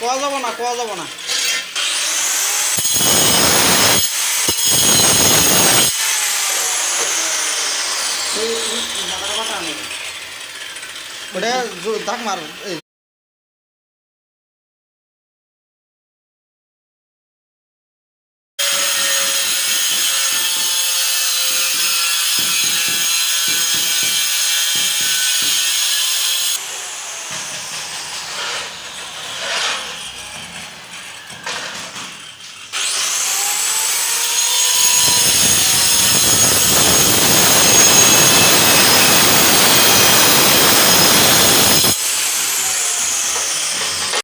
কোয়া যাব না কোয়া যাব না ওটা ধাক দাগ মার